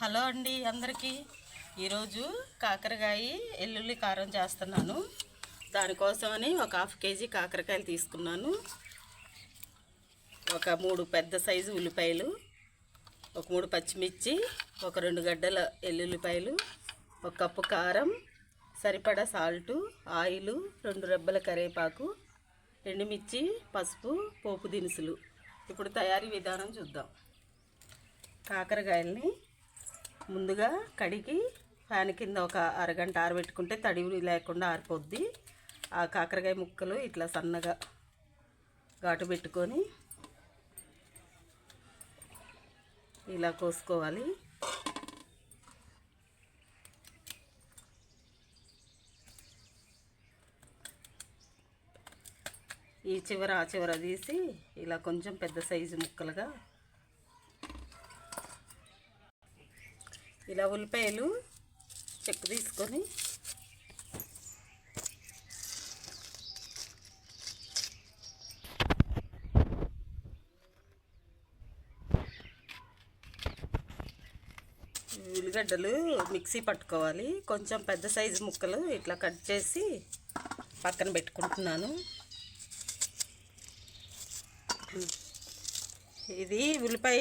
Hello అండి అందరికీ. ఈరోజు కాకరకాయ ఎల్లుల్లి కారం చేస్తున్నాను. దానికోసమని ఒక హాఫ్ కేజీ కాకరకాయలు తీసుకున్నాను. ఒక మూడు పెద్ద సైజు ఉల్లిపాయలు ఒక మూడు పచ్చిమిర్చి ఒక రెండు గడ్డల ఎల్లుల్లిపాయలు ఒక కప్పు కారం సరిపడా సాల్టు ఆయిల్ రెండు రెబ్బల కరివేపాకు ఎండుమిర్చి పసుపు పోపు దినుసులు. ఇప్పుడు తయారీ విధానం చూద్దాం. కాకరకాయల్ని ముందుగా కడిగి ఫ్యాన్ కింద ఒక అరగంట ఆరబెట్టుకుంటే తడి లేకుండా ఆరిపోద్ది. ఆ కాకరకాయ ముక్కలు ఇట్లా సన్నగా ఘాటు పెట్టుకొని ఇలా కోసుకోవాలి. ఈ చివర ఆ చివర తీసి ఇలా కొంచెం పెద్ద సైజు ముక్కలుగా ఇలా ఉల్లిపాయలు చెక్కు తీసుకొని ఉల్లిగడ్డలు మిక్సీ పట్టుకోవాలి. కొంచెం పెద్ద సైజు ముక్కలు ఇట్లా కట్ చేసి పక్కన పెట్టుకుంటున్నాను. ఇది ఉల్లిపాయ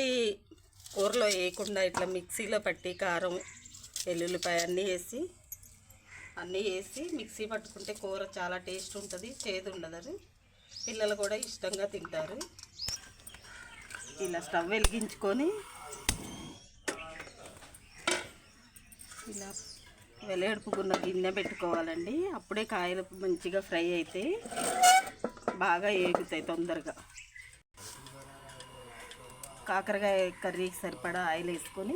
కూరలో వేయకుండా ఇట్లా మిక్సీలో పట్టి కారం వెల్లుల్లిపాయ అన్నీ వేసి అన్నీ వేసి మిక్సీ పట్టుకుంటే కూర చాలా టేస్ట్ ఉంటుంది చేదు ఉండదు పిల్లలు కూడా ఇష్టంగా తింటారు. ఇలా స్టవ్ వెలిగించుకొని ఇలా వెలగడుపుకున్న గిన్నె పెట్టుకోవాలండి. అప్పుడే కాయలు మంచిగా ఫ్రై అయితే బాగా ఏగుతాయి తొందరగా. కాకరకాయ కర్రీకి సరిపడా ఆయిల్ వేసుకొని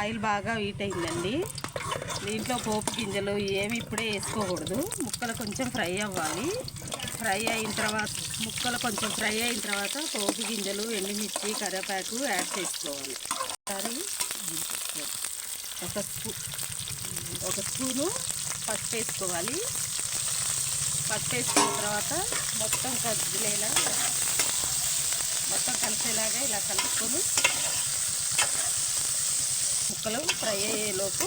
ఆయిల్ బాగా హీట్ అయిందండి. దీంట్లో పోపు గింజలు ఏమి ఇప్పుడే వేసుకోకూడదు. ముక్కలు కొంచెం ఫ్రై అవ్వాలి. ఫ్రై అయిన తర్వాత ముక్కలు కొంచెం ఫ్రై అయిన తర్వాత పోపు గింజలు ఎండుమిర్చి కరివేపాకు యాడ్ చేసుకోవాలి. ఒకసారి ఒక స్పూ ఒక స్పూను పసుపు వేసుకోవాలి. పసుపు వేసుకున్న తర్వాత మొత్తం కదిలేలా మొత్తం కలిసేలాగా ఇలా కలుపుకొని ముక్కలు ఫ్రై అయ్యేలోపు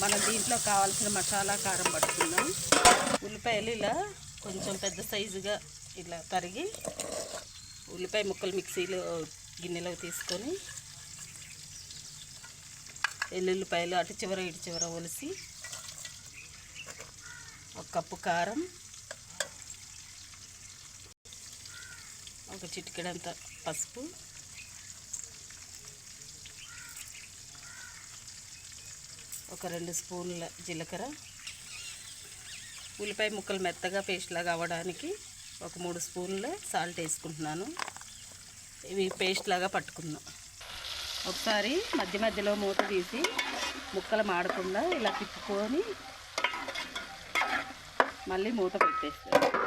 మనం దీంట్లో కావాల్సిన మసాలా కారం పట్టుకుందాం. ఉల్లిపాయలు ఇలా కొంచెం పెద్ద సైజుగా ఇలా తరిగి ఉల్లిపాయ ముక్కలు మిక్సీలో గిన్నెలో తీసుకొని ఎల్లుల్లిపాయలు అటు చివర ఇటు చివర ఒలిసి ఒక కప్పు కారం ఒక చిటికెడంత పసుపు. ఒక రెండు స్పూన్ల జీలకర్ర. ఉల్లిపాయ ముక్కలు మెత్తగా పేస్ట్ లాగా అవ్వడానికి ఒక మూడు స్పూన్ల సాల్ట్ వేసుకుంటున్నాను. ఇవి పేస్ట్ లాగా పట్టుకుందాం. ఒకసారి మధ్య మధ్యలో మూత తీసి ముక్కలు మాడకుండా ఇలా తిప్పుకొని మళ్ళీ మూత పెట్టేస్తాను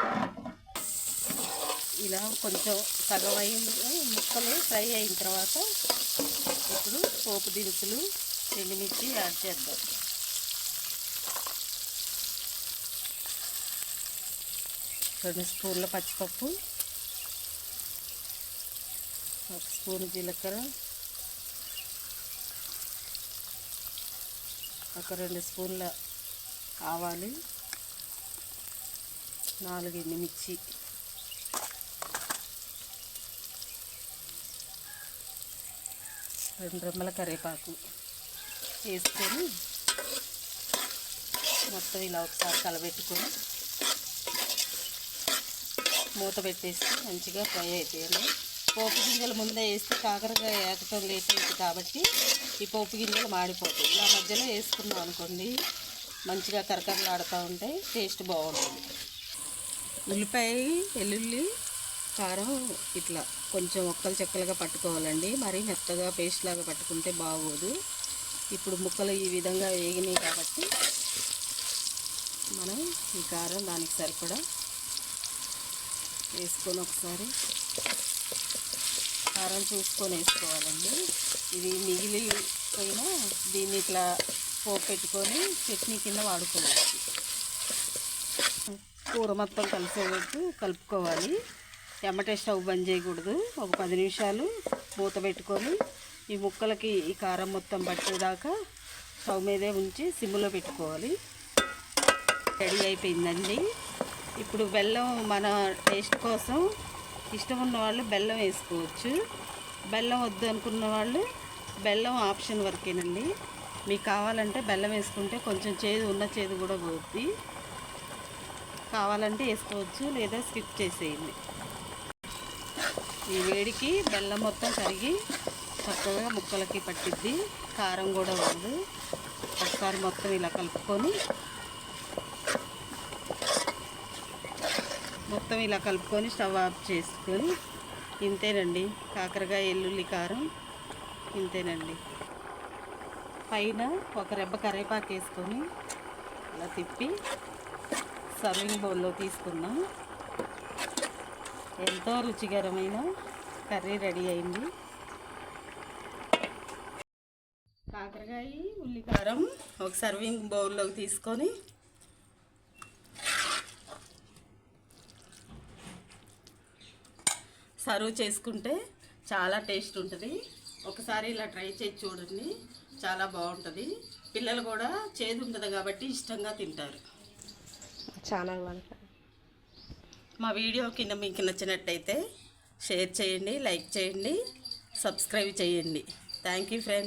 ఇలా కొంచెం సగం అయింది ముక్కలు ఫ్రై అయిన తర్వాత ఇప్పుడు పోపు దినుసులు ఎండుమిర్చి యాడ్ చేద్దాం. రెండు స్పూన్ల పచ్చిపప్పు ఒక స్పూన్ జీలకర్ర ఒక రెండు స్పూన్ల ఆవాలు నాలుగు ఎండుమిర్చి. రెండు రెమ్మల కరివేపాకు వేసుకొని మొత్తం ఇలా ఒకసారి కలబెట్టుకొని మూత పెట్టేసి మంచిగా ఫ్రై అయిపోయాను పోపు గింజలు ముందే వేస్తే కాకరకాయ ఏకటం లేట్ అవుతుంది కాబట్టి ఈ పోపు గింజలు మాడిపోతాయి. ఇలా మధ్యలో వేసుకున్నాం అనుకోండి మంచిగా కరకరలాడుతూ ఉంటాయి టేస్ట్ బాగుంటుంది. ఉల్లిపాయ వెల్లుల్లి కారం ఇట్లా కొంచెం ఒక్కలు చెక్కలుగా పట్టుకోవాలండి. మరీ మెత్తగా పేస్ట్ లాగా పట్టుకుంటే బాగోదు. ఇప్పుడు ముక్కలు ఈ విధంగా వేగినాయి కాబట్టి మనం ఈ కారం దానికి సరిపడా వేసుకొని ఒకసారి కారం చూసుకొని వేసుకోవాలండి. ఇది మిగిలిపోయినా దీన్ని ఇట్లా పోపు పెట్టుకొని చట్నీ కింద వాడుకోవచ్చు కూర మొత్తం కలిసేటట్టు కలుపుకోవాలి. ఎమ్మటే స్టవ్ బంద్ చేయకూడదు. ఒక పది నిమిషాలు మూత పెట్టుకొని ఈ ముక్కలకి ఈ కారం మొత్తం పట్టేదాకా స్టవ్ మీదే ఉంచి సిమ్లో పెట్టుకోవాలి. రెడీ అయిపోయిందండి. ఇప్పుడు బెల్లం మన టేస్ట్ కోసం ఇష్టం ఉన్న వాళ్ళు బెల్లం వేసుకోవచ్చు. బెల్లం వద్దు అనుకున్న వాళ్ళు బెల్లం ఆప్షన్ వరకేనండి. మీకు కావాలంటే బెల్లం వేసుకుంటే కొంచెం చేదు ఉన్న చేదు కూడా పోద్ది. కావాలంటే వేసుకోవచ్చు లేదా స్కిప్ చేసేయండి. ఈ వేడికి బెల్లం మొత్తం కరిగి చక్కగా ముక్కలకి పట్టిద్ది. కారం కూడా ఉండదు. ఒకసారి మొత్తం ఇలా కలుపుకొని మొత్తం ఇలా కలుపుకొని స్టవ్ ఆఫ్ చేసుకొని ఇంతేనండి. కాకరకాయ ఎల్లుల్లి కారం ఇంతేనండి. పైన ఒక రెబ్బ కరేపాకు వేసుకొని ఇలా తిప్పి సర్వింగ్ బౌల్లో తీసుకున్నాం ఎంతో రుచికరమైన కర్రీ రెడీ అయింది. కాకరకాయ ఉల్లికారం ఒక సర్వింగ్ బౌల్లోకి తీసుకొని సర్వ్ చేసుకుంటే చాలా టేస్ట్ ఉంటుంది. ఒకసారి ఇలా ట్రై చేసి చూడండి చాలా బాగుంటుంది. పిల్లలు కూడా చేదు ఉంటుంది కాబట్టి ఇష్టంగా తింటారు. చాలా మా వీడియో కింద మీకు నచ్చినట్టయితే షేర్ చేయండి లైక్ చేయండి సబ్స్క్రైబ్ చేయండి. Thank you friends